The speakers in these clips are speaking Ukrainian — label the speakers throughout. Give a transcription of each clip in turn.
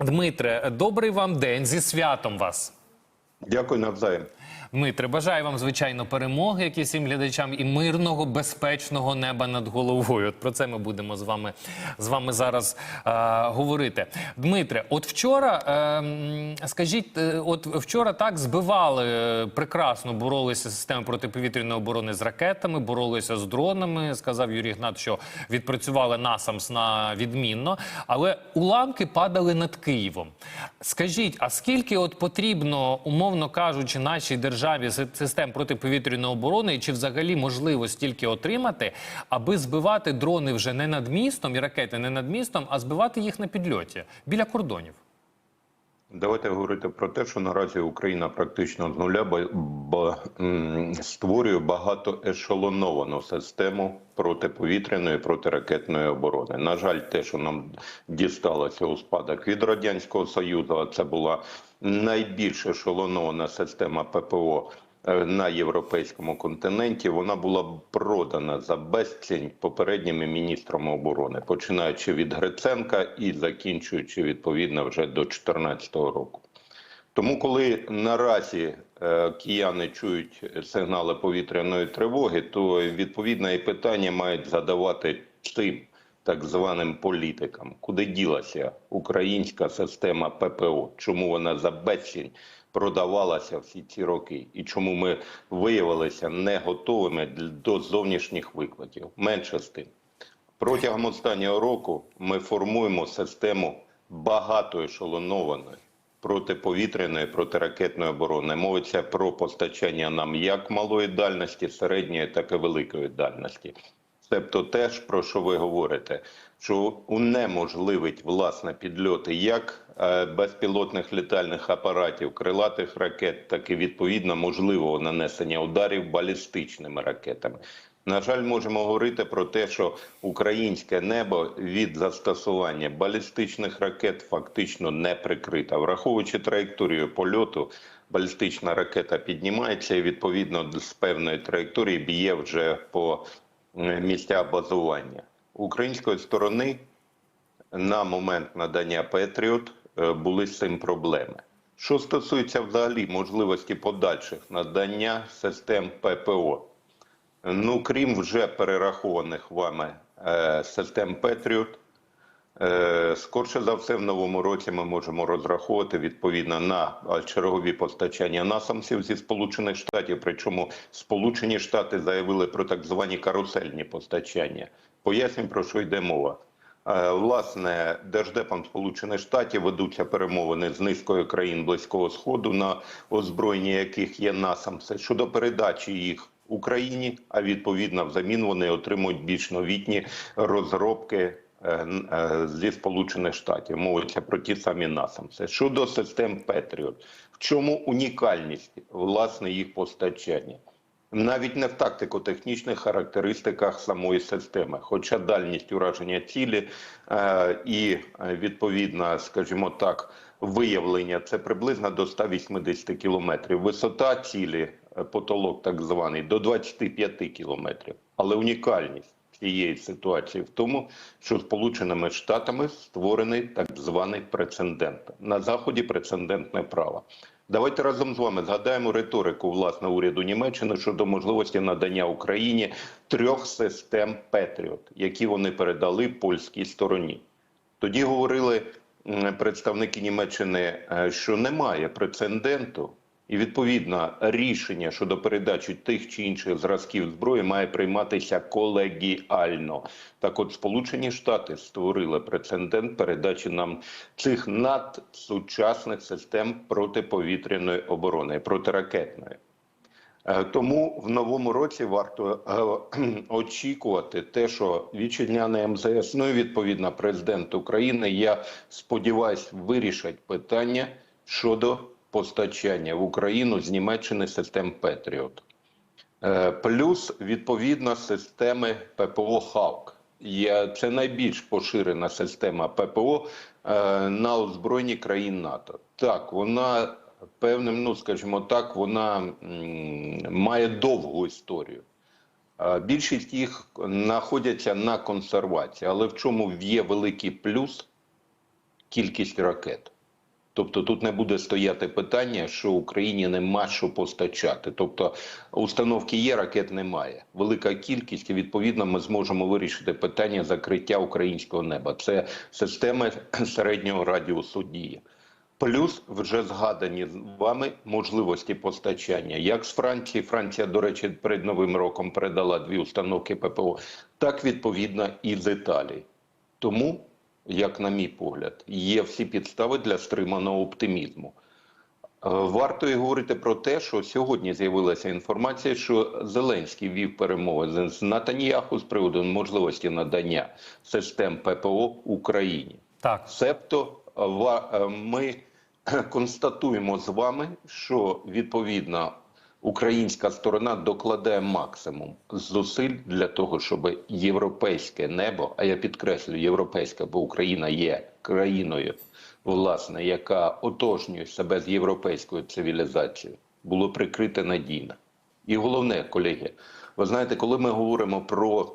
Speaker 1: Дмитре, добрий вам день зі святом вас.
Speaker 2: Дякую навзаєм.
Speaker 1: Дмитре, бажаю вам звичайно перемоги, як і всім глядачам, і мирного, безпечного неба над головою. От про це ми будемо з вами з вами зараз е, говорити. Дмитре, от вчора е, скажіть, е, от вчора так збивали е, прекрасно, боролися системи протиповітряної оборони з ракетами, боролися з дронами. Сказав Юрій Гнат, що відпрацювали насамс на відмінно, але уламки падали над Києвом. Скажіть, а скільки от потрібно, умовно кажучи, нашій державі си- систем протиповітряної оборони, і чи взагалі можливо стільки отримати, аби збивати дрони вже не над містом і ракети не над містом, а збивати їх на підльоті біля кордонів?
Speaker 2: Давайте говорити про те, що наразі Україна практично з нуля бо бо створює багатоешелоновану систему протиповітряної протиракетної оборони. На жаль, те, що нам дісталося у спадок від радянського союзу, це була найбільш ешелонована система ППО. Е, На європейському континенті вона була продана за безцінь попередніми міністрами оборони, починаючи від Гриценка і закінчуючи відповідно вже до 2014 року. Тому, коли наразі е, кияни чують сигнали повітряної тривоги, то відповідне і питання мають задавати цим так званим політикам, куди ділася українська система ППО, чому вона за безцінь продавалася всі ці роки, і чому ми виявилися не готовими до зовнішніх викликів. Менше з тим. Протягом останнього року ми формуємо систему багатоешелонованої протиповітряної протиракетної оборони. Мовиться про постачання нам як малої дальності, середньої, так і великої дальності. Тобто теж про що ви говорите, що унеможливить власне підльоти як е, безпілотних літальних апаратів, крилатих ракет, так і відповідно можливого нанесення ударів балістичними ракетами. На жаль, можемо говорити про те, що українське небо від застосування балістичних ракет фактично не прикрите. Враховуючи траєкторію польоту, балістична ракета піднімається і відповідно з певної траєкторії б'є вже по місця базування української сторони. На момент надання Петріот е, були з цим проблеми. Що стосується взагалі можливості подальших надання систем ППО, Ну, крім вже перерахованих вами е, систем Петріот, е, скорше за все, в новому році ми можемо розраховувати відповідно на е, чергові постачання насамсів зі Сполучених Штатів. Причому Сполучені Штати заявили про так звані карусельні постачання. Поясню, про що йде мова. Е, Власне, держдепом Сполучених Штатів ведуться перемовини з низкою країн близького сходу, на озброєнні яких є насамси щодо передачі їх Україні. А відповідно, взамін вони отримують більш новітні розробки е, е, зі Сполучених Штатів. Мовиться про ті самі насамси. Щодо систем Петріот, в чому унікальність власне їх постачання? Навіть не в тактико-технічних характеристиках самої системи, хоча дальність ураження цілі е, і е, відповідно, скажімо так, виявлення це приблизно до 180 кілометрів. Висота цілі, е, потолок так званий, до 25 кілометрів. Але унікальність цієї ситуації в тому, що Сполученими Штатами створений так званий прецедент. На заході прецедентне право. Давайте разом з вами згадаємо риторику власне уряду Німеччини щодо можливості надання Україні трьох систем Петріот, які вони передали польській стороні. Тоді говорили представники Німеччини, е, що немає прецеденту, і відповідно рішення щодо передачі тих чи інших зразків зброї має прийматися колегіально. Так, от Сполучені Штати створили прецедент передачі нам цих надсучасних систем протиповітряної оборони, протиракетної. Е, Тому в новому році варто е, очікувати те, що вітчизняне МЗС, ну і відповідно президент України, я сподіваюся, вирішать питання щодо постачання в Україну з Німеччини систем Петріот. Е, Плюс відповідно системи ППО ХАВК. Це найбільш поширена система ППО е, на озброєнні країн НАТО. Так, вона певним, ну скажімо так, вона має довгу історію. Е, Більшість їх знаходяться на консервації, але в чому є великий плюс? кількість ракет. Тобто тут не буде стояти питання, що Україні нема що постачати. Тобто установки є, ракет немає. Велика кількість, і відповідно ми зможемо вирішити питання закриття українського неба. Це системи середнього радіусу дії. Плюс вже згадані з вами можливості постачання, як з Франції. Франція, до речі, перед новим роком передала дві установки ППО, так відповідно і з Італії. Тому, як на мій погляд, є всі підстави для стриманого оптимізму. Е, Варто і говорити про те, що сьогодні з'явилася інформація, що Зеленський вів перемови з- Натаніяху з приводу можливості надання систем ППО Україні.
Speaker 1: Так.
Speaker 2: Себто е, ми констатуємо з вами, що відповідно українська сторона докладає максимум зусиль для того, щоб європейське небо, а я підкреслюю європейське, бо Україна є країною, власне, яка отожнює себе з європейською цивілізацією, було прикрите надійно. І головне, колеги, ви знаєте, коли ми говоримо про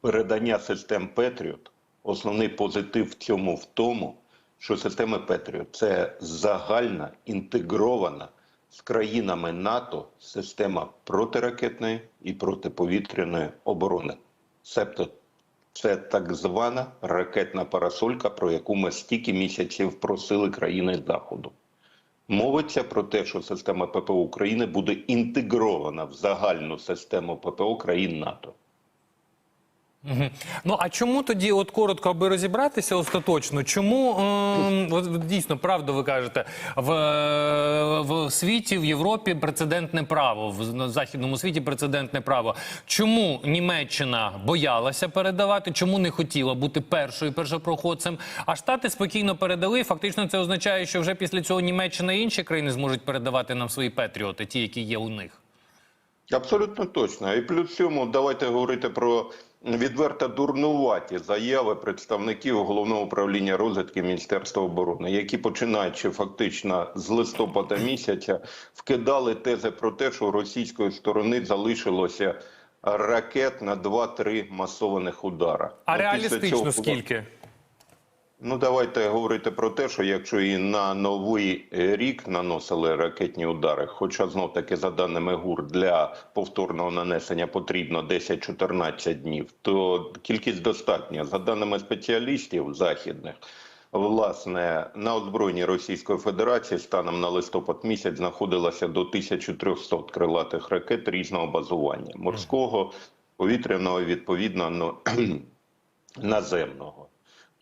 Speaker 2: передання систем Петріот, основний позитив в цьому в тому, що системи Петріот це загальна інтегрована з країнами НАТО система протиракетної і протиповітряної оборони. Себто це так звана ракетна парасолька, про яку ми стільки місяців просили країни Заходу. Мовиться про те, що система ППО України буде інтегрована в загальну систему ППО країн НАТО.
Speaker 1: Ну а чому тоді, от коротко, аби розібратися остаточно, чому от, дійсно правду ви кажете, в, е, в світі, в Європі прецедентне право, в західному світі прецедентне право. Чому Німеччина боялася передавати? Чому не хотіла бути першою першопроходцем? А Штати спокійно передали. Фактично, це означає, що вже після цього Німеччина і інші країни зможуть передавати нам свої патріоти, ті, які є у них.
Speaker 2: Абсолютно точно. І плюс цьому давайте говорити про відверто дурнуваті заяви представників головного управління розвідки Міністерства оборони, які починаючи фактично з листопада місяця, вкидали тези про те, що у російської сторони залишилося ракет на 2-3 масованих удара.
Speaker 1: А
Speaker 2: після
Speaker 1: реалістично
Speaker 2: цього-
Speaker 1: скільки?
Speaker 2: Ну, давайте говорити про те, що якщо і на новий рік наносили ракетні удари, хоча знов таки за даними ГУР для повторного нанесення потрібно 10-14 днів, то кількість достатня. За даними спеціалістів західних, власне, на озброєнні Російської Федерації станом на листопад місяць знаходилося до 1300 крилатих ракет різного базування морського, повітряного, відповідно, ну, наземного.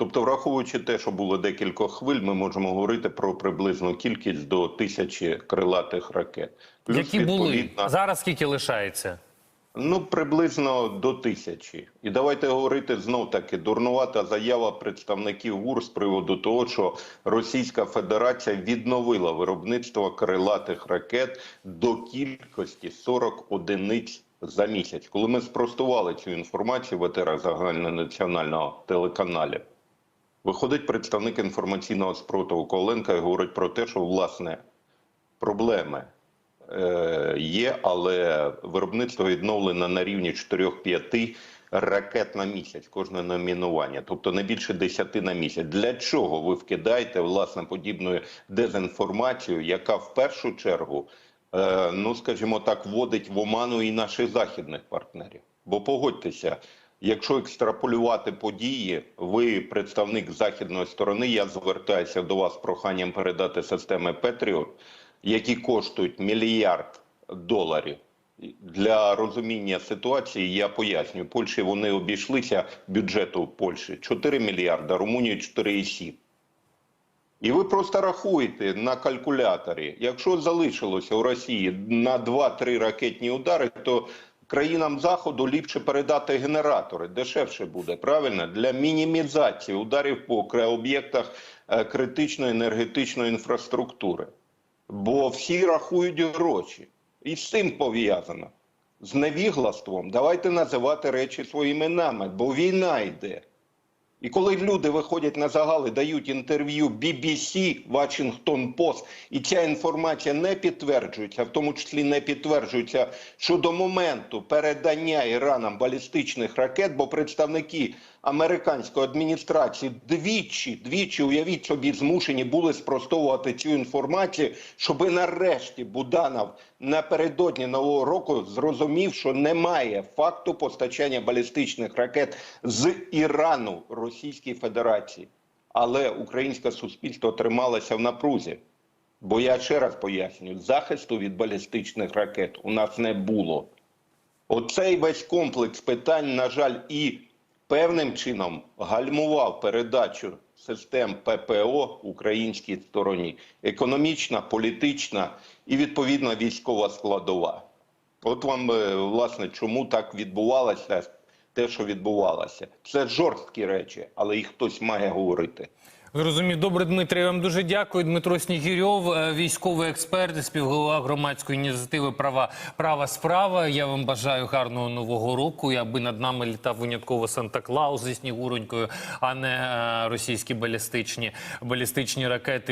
Speaker 2: Тобто, враховуючи те, що було декілька хвиль, ми можемо говорити про приблизну кількість до тисячі крилатих ракет. Плюс,
Speaker 1: Які були зараз? Скільки лишається?
Speaker 2: Ну, приблизно до тисячі. І давайте говорити знов таки дурнувата заява представників ГУР з приводу того, що Російська Федерація відновила виробництво крилатих ракет до кількості 40 одиниць за місяць. Коли ми спростували цю інформацію в етерах загальнонаціонального телеканалів, виходить представник інформаційного спротиву Коленка і говорить про те, що власне проблеми е, є, але виробництво відновлено на рівні 4-5 ракет на місяць, кожне номінування, тобто не більше 10 на місяць. Для чого ви вкидаєте власне подібну дезінформацію, яка в першу чергу, е, ну скажімо так, вводить в оману і наших західних партнерів? Бо погодьтеся. Якщо екстраполювати події, ви представник західної сторони. Я звертаюся до вас з проханням передати системи Петріот, які коштують мільярд доларів. Для розуміння ситуації я поясню. Польщі вони обійшлися бюджету Польщі 4 мільярда, Румунії 4,7. І ви просто рахуєте на калькуляторі. Якщо залишилося у Росії на 2-3 ракетні удари, то країнам заходу ліпше передати генератори, дешевше буде правильно для мінімізації ударів по об'єктах е, критичної енергетичної інфраструктури. Бо всі рахують гроші, і з цим пов'язано. З невіглаством давайте називати речі своїми іменами, бо війна йде. І коли люди виходять на загал і дають інтерв'ю BBC, Washington Post, і ця інформація не підтверджується, в тому числі не підтверджується щодо моменту передання Іраном балістичних ракет, бо представники американської адміністрації двічі, двічі, уявіть собі, змушені були спростовувати цю інформацію, щоби нарешті Буданов напередодні нового року зрозумів, що немає факту постачання балістичних ракет з Ірану Російській Федерації. Але українське суспільство трималося в напрузі. Бо я ще раз пояснюю, захисту від балістичних ракет у нас не було. Оцей весь комплекс питань, на жаль, і певним чином гальмував передачу систем ППО українській стороні. Економічна, політична і відповідна військова складова. От вам, е, власне, чому так відбувалося те, що відбувалося. Це жорсткі речі, але їх хтось має говорити.
Speaker 1: Зрозумів. Добре, Дмитре, я вам дуже дякую. Дмитро Снігірьов, е, військовий експерт, співголова громадської ініціативи Права права справа. Я вам бажаю гарного нового року. І аби над нами літав винятково Санта Клаус зі снігуронькою, а не е, російські балістичні балістичні ракети.